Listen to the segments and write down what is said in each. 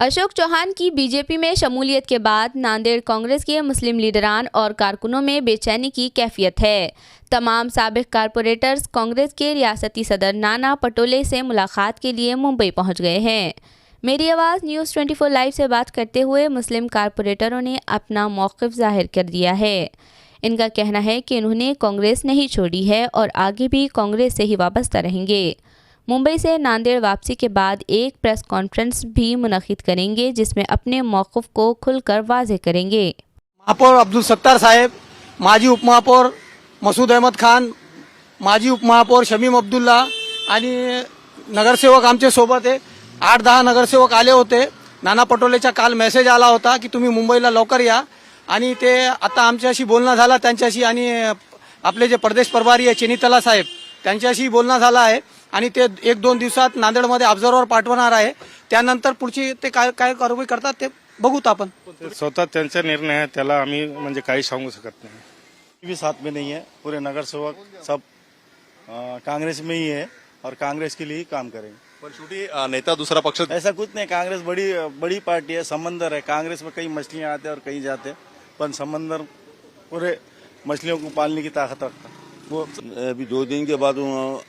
अशोक चौहान की बीजेपी में शमूलियत के बाद नांदेड़ कांग्रेस के मुस्लिम लीडरान और कारकुनों में बेचैनी की कैफियत है। तमाम सबक कारपोरेटर्स कांग्रेस के रियासती सदर नाना पटोले से मुलाकात के लिए मुंबई पहुँच गए हैं। मेरी आवाज़ न्यूज़ 24 लाइव से बात करते हुए मुस्लिम कारपोरेटरों ने अपना मौक़ ज़ाहिर कर दिया है। इनका कहना है कि इन्होंने कांग्रेस नहीं छोड़ी है और आगे भी कांग्रेस से ही वाबस्ता रहेंगे। मुंबई से नांदेड़ वापसी के बाद एक प्रेस कॉन्फ्रेंस भी मुनद करेंगे जिसमें अपने मौक़िफ़ को खुलकर वाजे करेंगे। महापौर अब्दुल सत्तार साहेब माजी उपमहापौर मसूद अहमद खान माजी उपमहापौर शमीम अब्दुल्ला आणि नगरसेवक आमचे सोबत आहे. आठ दहा नगरसेवक आले होते. नाना पटोलेचा काल मेसेज आला होता की तुम्ही मुंबईला लवकर या. आणि ते आता आमच्याशी बोलणं झालं त्यांच्याशी आणि आपले जे प्रदेश प्रभारी आहे चिनीतला साहेब त्यांच्याशी बोलणं झालं आहे. आणि ते एक दोन दिवसात नांदेडमध्ये ऑब्झर्वर पाठवणार आहे. त्यानंतर पुढची ते काय काय कारवाई करतात ते बघूत आपण. स्वतः त्यांचा निर्णय आहे त्याला आम्ही म्हणजे काही सांगू शकत नाही. भी साथ में नहीं है पूरे नगर सेवक सब कांग्रेस में ही है और कांग्रेस के लिए ही काम करेंगे। पण शेवटी अ, नेता दुसरा पक्ष ऐसा कुछ नहीं कांग्रेस बड़ी बड़ी पार्टी है समंदर है। कांग्रेस में कई मछलियां आते हैं और कहीं जाते हैं पर समंदर पूरे मछलियों को पालने की ताकत रखता है। वो अभी दो दिन के बाद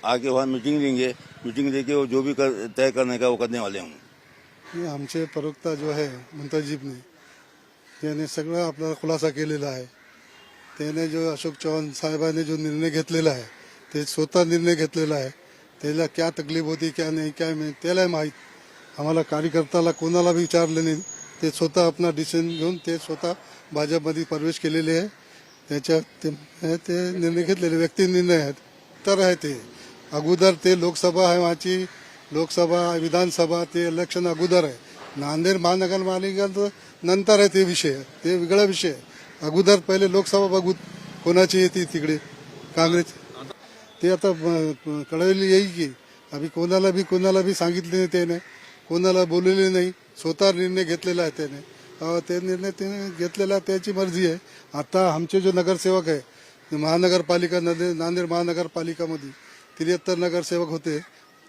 आके वहाँ मीटिंग लेंगे मीटिंग लेके वो जो भी कर, तय करने का वो करने वाले हूँ आमचे प्रवक्ता जो आहे मुंताजीबने त्याने सगळं आपला खुलासा केलेला आहे. त्याने जो अशोक चव्हाण साहेबांनी जो निर्णय घेतलेला आहे ते स्वतः निर्णय घेतलेला आहे. त्याला क्या तकलीफ होती क्या नाही काय नाही त्याला माहीत. आम्हाला कार्यकर्त्याला कोणाला विचारले नाही. ते स्वतः आपला डिसिजन घेऊन ते स्वतः भाजपमध्ये प्रवेश केलेले आहे. त्याच्या ते ते निर्णय घेतलेले व्यक्ती निर्णय आहेत. तर आहे ते. अगोदर ते लोकसभा आहे माझी. लोकसभा विधानसभा ते इलेक्शन अगोदर आहे. नांदेड महानगरपालिका तर नंतर आहे ते विषय. ते वेगळा विषय. अगोदर पहिले लोकसभा बघू. कोणाची येते तिकडे? काँग्रेस. ते आता कळवली येईल की. आम्ही कोणाला बी कोणाला बी सांगितले नाही त्याने. कोणाला बोललेले नाही. स्वतः निर्णय घेतलेला आहे त्याने. ते निर्णय त्यांनी घेतलेला त्याची मर्जी आहे. आता आमचे जो नगरसेवक आहे महानगरपालिका नांदेड नांदेड महानगरपालिकामध्ये त्रिहत्तर नगरसेवक होते.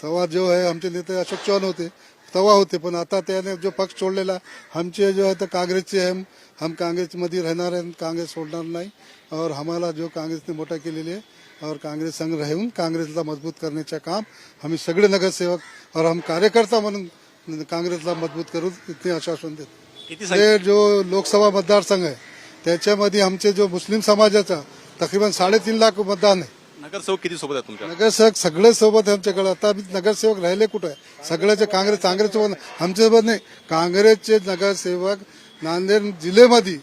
तेव्हा जो आहे आमचे नेते अशोक चव्हाण होते. तेव्हा होते पण आता त्याने जो पक्ष सोडलेला आमचे जो आहे तर काँग्रेसचे हम हम काँग्रेसमध्ये राहणार आहे काँग्रेस सोडणार नाही. और आम्हाला जो काँग्रेसने मोठा केलेली आहे और काँग्रेस संघ राहून काँग्रेसला मजबूत करण्याचे काम आम्ही सगळे नगरसेवक और हम कार्यकर्ता म्हणून काँग्रेसला मजबूत करू इतके आश्वासन देतो. किती ते जो लोकसभा मतदारसंघ आहे त्याच्यामध्ये आमचे जो मुस्लिम समाजाचा तकरीबन साडेतीन लाख मतदान आहे. नगरसेवक किती सोबत आहेत तुमच्या? नगरसेवक सगळे सोबत आहे आमच्याकडे. आता आम्ही नगरसेवक राहिले कुठे? आहे सगळ्याचे काँग्रेस काँग्रेस सोबत आमच्यासोबत नाही. काँग्रेसचे नगरसेवक नांदेड जिल्ह्यामध्ये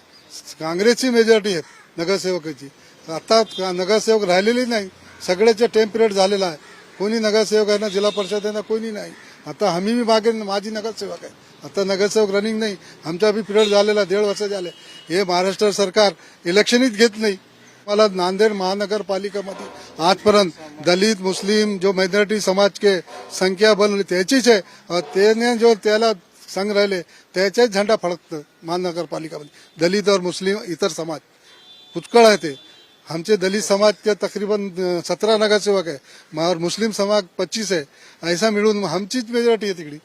काँग्रेसची मेजॉरिटी आहेत नगरसेवकाची. आता का- नगरसेवक राहिलेली नाही. सगळ्याचे टेम पिरियड झालेला आहे. कोणी नगरसेवक आहे ना जिल्हा परिषद आहे ना कोणी नाही. आता आम्ही बी मागे माझी नगरसेवक आहे. आता नगरसेवक रनिंग नाही. आमचा बी पिरियड झालेला दीड वर्ष झाले. हे महाराष्ट्र सरकार इलेक्शनच घेत नाही. मला नांदेड महानगरपालिकामध्ये आजपर्यंत दलित मुस्लिम जो मायनॉरिटी समाज के संख्या बनली त्याचीच आहे. त्याने जो त्याला संघ राहिले त्याचाच झेंडा फडकतं महानगरपालिकामध्ये. दलित और मुस्लिम इतर समाज. पुष्कळ आहे ते. आमचे दलित समाज के तकरीबन सतरा नगरसेवक आहे. और मुस्लिम समाज पच्चीस आहे. ऐसा मिळून आमचीच मेजॉरिटी आहे तिकडे.